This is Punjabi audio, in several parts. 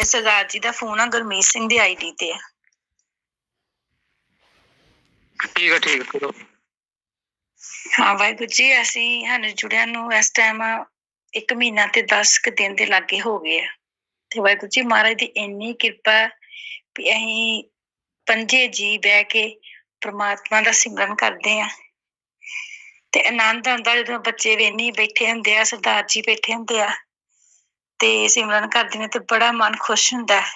ਇਹ ਸਰਦਾਰ ਜੀ ਦਾ ਫੋਨ ਆ ਗੁਰਮੀਤ ਸਿੰਘ ਦੀ ਆਈਡੀ ਤੇ। ਆ ਠੀਕ ਹੈ ਠੀਕ ਹੈ ਕਰੋ ਹਾਂ ਵਾਹਿਗੁਰੂ ਜੀ ਅਸੀਂ ਸਾਨੂੰ ਜੁੜਿਆਂ ਨੂੰ ਇਸ ਟਾਈਮ ਇੱਕ ਮਹੀਨਾ ਤੇ 10 ਕੁ ਦਿਨ ਦੇ ਲਾਗੇ ਹੋ ਗਏ ਆ। ਤੇ ਵਾਹਿਗੁਰੂ ਜੀ ਮਹਾਰਾਜ ਦੀ ਇੰਨੀ ਕਿਰਪਾ ਵੀ ਅਸੀਂ ਪੰਜੇ ਜੀ ਬਹਿ ਕੇ ਪ੍ਰਮਾਤਮਾ ਦਾ ਸਿਮਰਨ ਕਰਦੇ ਆ। ਤੇ ਆਨੰਦ ਆਉਂਦਾ ਜਦੋਂ ਬੱਚੇ ਵੇਨੀ ਬੈਠੇ ਹੁੰਦੇ ਆ ਸਰਦਾਰ ਜੀ ਬੈਠੇ ਹੁੰਦੇ ਆ। ਤੇ ਸਿਮਰਨ ਕਰਦੇ ਨੇ ਤੇ ਬੜਾ ਮਨ ਖੁਸ਼ ਹੁੰਦਾ ਹੈ।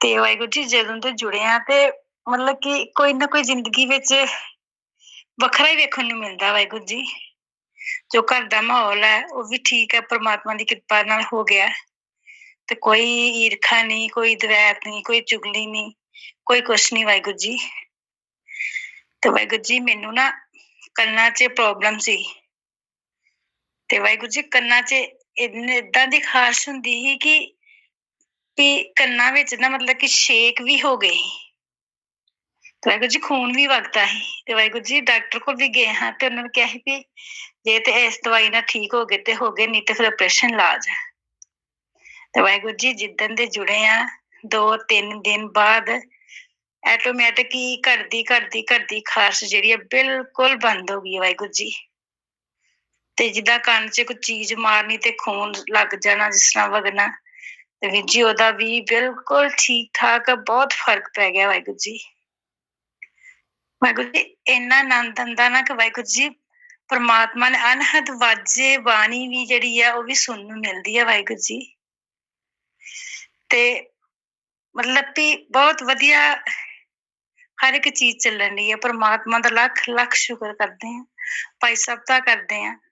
ਤੇ ਵਾਹਿਗੁਰੂ ਜੀ, ਜਦੋਂ ਤੋਂ ਜੁੜੇ ਆ ਤੇ ਮਤਲਬ ਕਿ ਕੋਈ ਨਾ ਕੋਈ ਜ਼ਿੰਦਗੀ ਵਿੱਚ ਵੱਖਰਾ ਹੀ ਵੇਖਣ ਨੂੰ ਮਿਲਦਾ ਵਾਹਿਗੁਰੂ ਜੀ। ਜੋ ਘਰ ਦਾ ਮਾਹੌਲ ਹੈ, ਉਹ ਵੀ ਠੀਕ ਹੈ, ਪ੍ਰਮਾਤਮਾ ਦੀ ਕਿਰਪਾ ਨਾਲ ਹੋ ਗਿਆ ਤੇ ਕੋਈ ਈਰਖਾ ਨਹੀਂ, ਕੋਈ ਦਵੈਤ ਨਹੀਂ, ਕੋਈ ਚੁਗਲੀ ਨਹੀਂ, ਕੋਈ ਕੁਛ ਨਹੀਂ ਵਾਹਿਗੁਰੂ ਜੀ। ਤੇ ਵਾਹਿਗੁਰੂ ਜੀ, ਮੈਨੂੰ ਨਾ ਕੰਨਾਂ 'ਚ ਪ੍ਰੋਬਲਮ ਸੀ। ਤੇ ਵਾਹਿਗੁਰੂ ਜੀ, ਕੰਨਾਂ 'ਚ ਇਦਾਂ ਦੀ ਖਾਰਸ਼ ਹੁੰਦੀ ਸੀ ਕਿ ਵੀ ਕੰਨਾਂ ਵਿੱਚ ਨਾ ਮਤਲਬ ਕਿ ਛੇਕ ਵੀ ਹੋ ਗਈ ਵਾਹਿਗੁਰੂ ਜੀ ਖੂਨ ਵੀ ਵਗਦਾ ਸੀ ਤੇ ਵਾਹਿਗੁਰੂ ਜੀ ਡਾਕਟਰ ਕੋਲ ਵੀ ਗਏ ਹਾਂ ਤੇ ਉਹਨਾਂ ਨੇ ਕਿਹਾ ਸੀ ਜੇ ਤੇ ਇਸ ਦਵਾਈ ਨਾਲ ਠੀਕ ਹੋ ਗਏ ਤੇ ਹੋ ਗਏ, ਨਹੀਂ ਤੇ ਫਿਰ ਆਪਰੇਸ਼ਨ ਇਲਾਜ। ਹੈ ਤੇ ਵਾਹਿਗੁਰੂ ਜੀ ਜਿੱਦਣ ਦੇ ਜੁੜੇ ਆ ਦੋ ਤਿੰਨ ਦਿਨ ਬਾਅਦ ਆਟੋਮੈਟਿਕ ਹੀ ਘਟਦੀ ਘਟਦੀ ਘਟਦੀ ਖਾਰਸ਼ ਜਿਹੜੀ ਹੈ ਬਿਲਕੁਲ ਬੰਦ ਹੋ ਗਈ ਹੈ ਵਾਹਿਗੁਰੂ ਜੀ। ਤੇ ਜਿੱਦਾਂ ਕੰਨ 'ਚ ਕੋਈ ਚੀਜ਼ ਮਾਰਨੀ ਤੇ ਖੂਨ ਲੱਗ ਜਾਣਾ ਜਿਸ ਤਰ੍ਹਾਂ ਵਗਣਾ, ਤੇ ਵੀਰ ਜੀ ਉਹਦਾ ਵੀ ਬਿਲਕੁਲ ਠੀਕ ਠਾਕ ਬਹੁਤ ਫ਼ਰਕ ਪੈ ਗਿਆ ਵਾਹਿਗੁਰੂ ਜੀ। ਵਾਹਿਗੁਰੂ ਜੀ, ਇੰਨਾ ਆਨੰਦ ਆਉਂਦਾ ਨਾ ਕਿ ਵਾਹਿਗੁਰੂ ਜੀ, ਪਰਮਾਤਮਾ ਨੇ ਅਨਹਦ ਵਾਜੇ ਬਾਣੀ ਵੀ ਜਿਹੜੀ ਆ, ਉਹ ਵੀ ਸੁਣਨ ਨੂੰ ਮਿਲਦੀ ਹੈ ਵਾਹਿਗੁਰੂ ਜੀ। ਤੇ ਮਤਲਬ ਕਿ ਬਹੁਤ ਵਧੀਆ ਹਰ ਇੱਕ ਚੀਜ਼ ਚੱਲਣ ਦੀ ਹੈ ਪਰਮਾਤਮਾ ਦਾ ਲੱਖ ਲੱਖ ਸ਼ੁਕਰ ਕਰਦੇ ਹਾਂ ਭਾਈ ਸਾਹਿਬ ਦਾ ਕਰਦੇ ਹਾਂ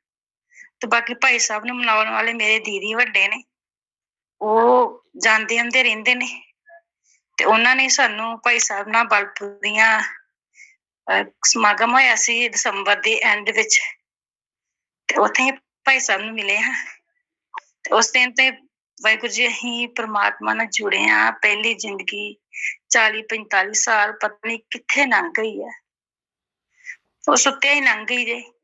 ਤੇ ਬਾਕੀ ਭਾਈ ਸਾਹਿਬ ਨੂੰ ਮਨਾਉਣ ਵਾਲੇ ਮੇਰੇ ਦੀਦੀ ਵੱਡੇ ਨੇ। ਉਹ ਜਾਂਦੇ ਹੁੰਦੇ ਰਹਿੰਦੇ ਨੇ। ਤੇ ਉਹਨਾਂ ਨੇ ਸਾਨੂੰ ਭਾਈ ਸਾਹਿਬ ਨਾਲ ਬਲਪੁਰੀਆਂ ਅਹ, ਸਮਾਗਮ ਹੋਇਆ ਸੀ ਦਸੰਬਰ ਦੇ ਐਂਡ ਵਿੱਚ। ਤੇ ਉੱਥੇ ਹੀ ਭਾਈ ਸਾਹਿਬ ਨੂੰ ਮਿਲੇ ਹਾਂ। ਤੇ ਉਸ ਦਿਨ ਤੇ ਵਾਹਿਗੁਰੂ ਜੀ ਅਸੀਂ ਪ੍ਰਮਾਤਮਾ ਨਾਲ ਜੁੜੇ ਹਾਂ। ਪਹਿਲੀ ਜ਼ਿੰਦਗੀ 40 45 ਸਾਲ ਪਤਨੀ ਕਿੱਥੇ ਲੰਘ ਗਈ ਹੈ। ਉਹ ਸੁੱਤਿਆ ਹੀ ਲੰਘ ਗਈ ਜੇ।